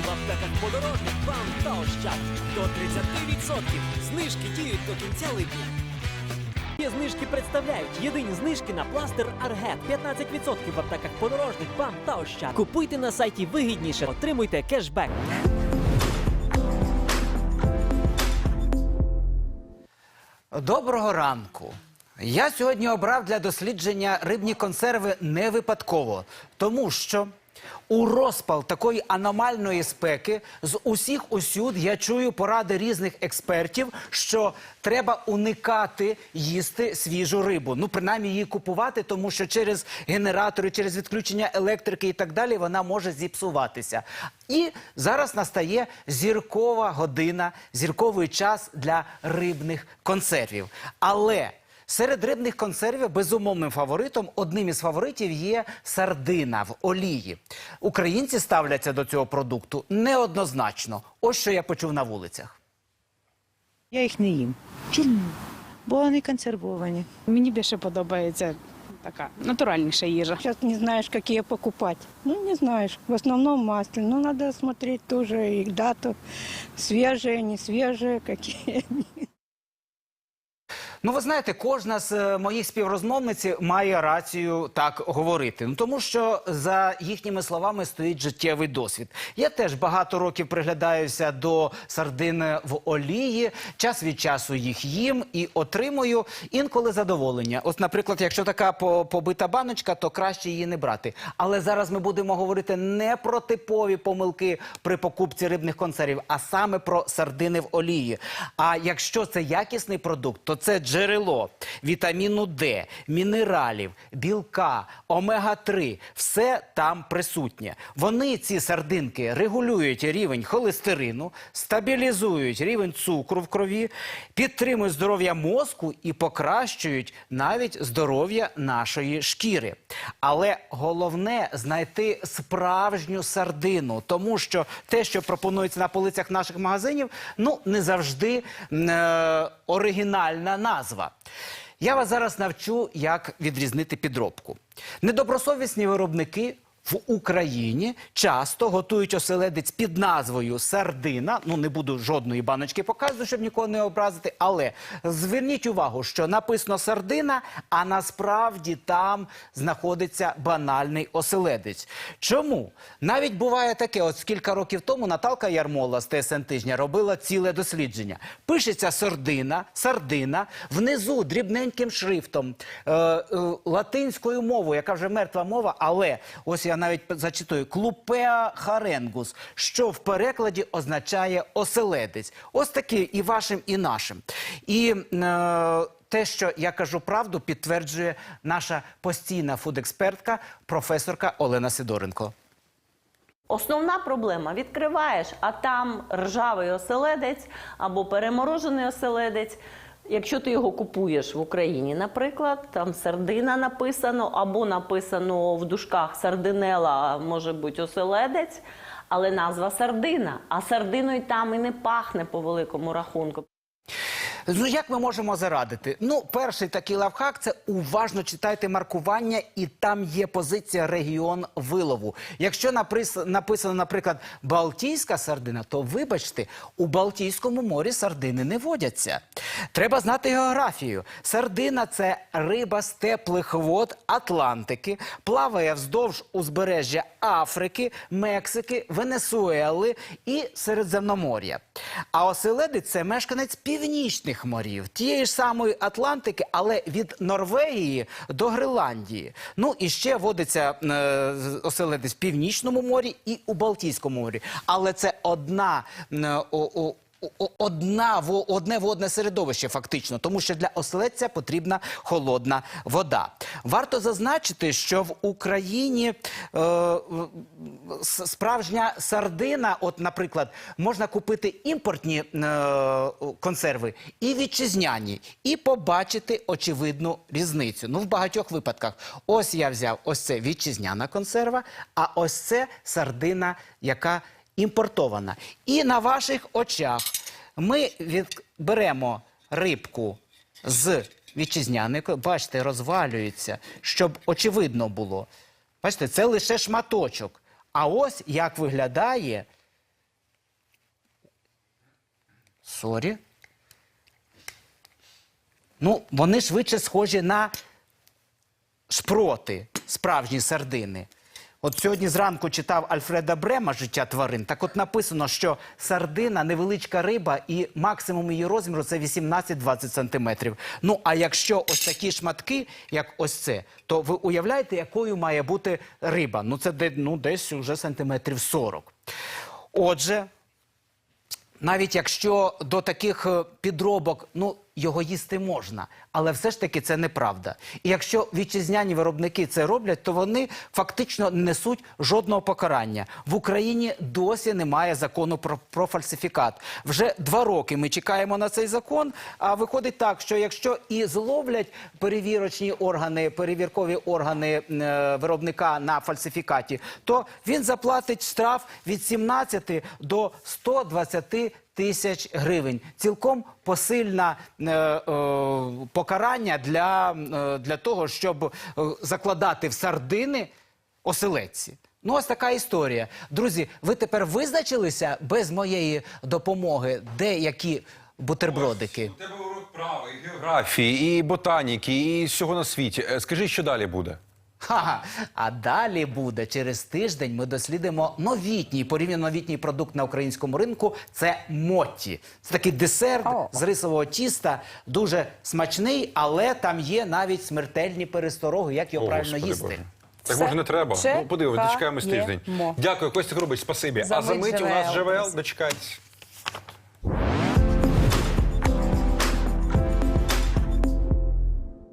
в аптеках подорожник, вам та ощад. До 30% знижки діють до кінця липня. Є знижки представляють єдині знижки на пластир Аргет. 15% в аптеках подорожник, вам та ощад. Купуйте на сайті вигідніше, отримуйте кешбек. Доброго ранку. Я сьогодні обрав для дослідження рибні консерви не випадково, тому що у розпал такої аномальної спеки з усіх усюд я чую поради різних експертів, що треба уникати їсти свіжу рибу. Ну, принаймні її купувати, тому що через генератори, через відключення електрики і так далі вона може зіпсуватися. І зараз настає зіркова година, зірковий час для рибних консервів. Але Серед рибних консервів безумовним фаворитом, одним із фаворитів є сардина в олії. Українці ставляться до цього продукту неоднозначно. Ось що я почув на вулицях. Я їх не їм. Чому? Бо вони консервовані. Мені більше подобається така натуральніша їжа. Сейчас не знаешь, какие покупать. Ну, не знаешь. В основном масле. Но надо смотреть тоже их дату. Свежие, не свежие, какие. Ну, ви знаєте, кожна з е, моїх співрозмовниць має рацію так говорити. Ну тому що за їхніми словами стоїть життєвий досвід. Я теж багато років приглядаюся до сардин в олії, час від часу їх їм і отримую інколи задоволення. Ось, наприклад, якщо така по- побита баночка, то краще її не брати. Але зараз ми будемо говорити не про типові помилки при покупці рибних консервів, а саме про сардини в олії. А якщо це якісний продукт, то це джерело вітаміну Д, мінералів, білка, омега-3. Все там присутнє. Вони, ці сардинки, регулюють рівень холестерину, стабілізують рівень цукру в крові, підтримують здоров'я мозку і покращують навіть здоров'я нашої шкіри. Але головне знайти справжню сардину, тому що те, що пропонується на полицях наших магазинів, ну не завжди е, оригінальна назва. Я вас зараз навчу, як відрізнити підробку. Недобросовісні виробники. В Україні часто готують оселедець під назвою сардина. Ну не буду жодної баночки показувати, щоб нікого не образити. Але зверніть увагу, що написано сардина, а насправді там знаходиться банальний оселедець. Чому? Навіть буває таке, от кілька років тому Наталка Ярмола з ТСН тижня робила ціле дослідження. Пишеться сардина, сардина, внизу дрібненьким шрифтом, е, е, латинською мовою, яка вже мертва мова, але ось я навіть зачитую клупеа харенгус, що в перекладі означає оселедець. Ось такий і вашим, і нашим. І е, те, що я кажу правду, підтверджує наша постійна фудекспертка, професорка Олена Сидоренко. Основна проблема відкриваєш, а там ржавий оселедець або переморожений оселедець. Якщо ти його купуєш в Україні, наприклад, там сардина написано, або написано в дужках сардинела, може бути оселедець, але назва сардина. А сардиною там і не пахне по великому рахунку. Ну як ми можемо зарадити? Ну, перший такий лавхак це уважно читайте маркування, і там є позиція регіон вилову. Якщо написано, наприклад, Балтійська сардина, то вибачте, у Балтійському морі сардини не водяться. Треба знати географію. Сардина це риба з теплих вод Атлантики, плаває вздовж узбережжя Африки, Мексики, Венесуели і Середземномор'я. А оселедець це мешканець північних морів, тієї ж самої Атлантики, але від Норвегії до Гренландії. Ну і ще водиться е, оселедець в Північному морі і у Балтійському морі. Але це одна е, Одна одне водне середовище, фактично, тому що для оселедця потрібна холодна вода. Варто зазначити, що в Україні е, справжня сардина, от, наприклад, можна купити імпортні е, консерви і вітчизняні, і побачити очевидну різницю. Ну, в багатьох випадках. Ось я взяв ось це вітчизняна консерва, а ось це сардина, яка імпортована. І на ваших очах ми від... беремо рибку з вітчизняної, бачите, розвалюється, щоб очевидно було. Бачите, це лише шматочок. А ось як виглядає. Сорі. Ну, вони швидше схожі на шпроти справжні сардини. От сьогодні зранку читав Альфреда Брема Життя тварин. Так от написано, що сардина невеличка риба, і максимум її розміру це 18-20 сантиметрів. Ну а якщо ось такі шматки, як ось це, то ви уявляєте, якою має бути риба? Ну це ну, десь уже сантиметрів 40. Отже, навіть якщо до таких е, підробок ну його їсти можна, але все ж таки це неправда. І якщо вітчизняні виробники це роблять, то вони фактично не несуть жодного покарання. В Україні досі немає закону про, про фальсифікат. Вже два роки ми чекаємо на цей закон. А виходить так, що якщо і зловлять перевірочні органи, перевіркові органи е, виробника на фальсифікаті, то він заплатить штраф від 17 до 120 тисяч гривень. Цілком посильне е, е, покарання для, е, для того, щоб е, закладати в сардини оселедці. Ну, ось така історія. Друзі, ви тепер визначилися без моєї допомоги, де які бутербродики? У тебе урок права, і географії, і ботаніки, і всього на світі. Е, Скажи, що далі буде? Ха-ха. А далі буде через тиждень. Ми дослідимо новітній порівняно новітній продукт на українському ринку. Це мотті. Це такий десерт з рисового тіста, дуже смачний, але там є навіть смертельні перестороги, як його О, правильно Господи їсти. Боже. Так Все може не треба. Ну, подивимось, дочекаємось чекаємо. тиждень. Дякую, Костя Грубич, спасибі. За а за мить у нас ЖВЛ. ЖВЛ, дочекайтесь.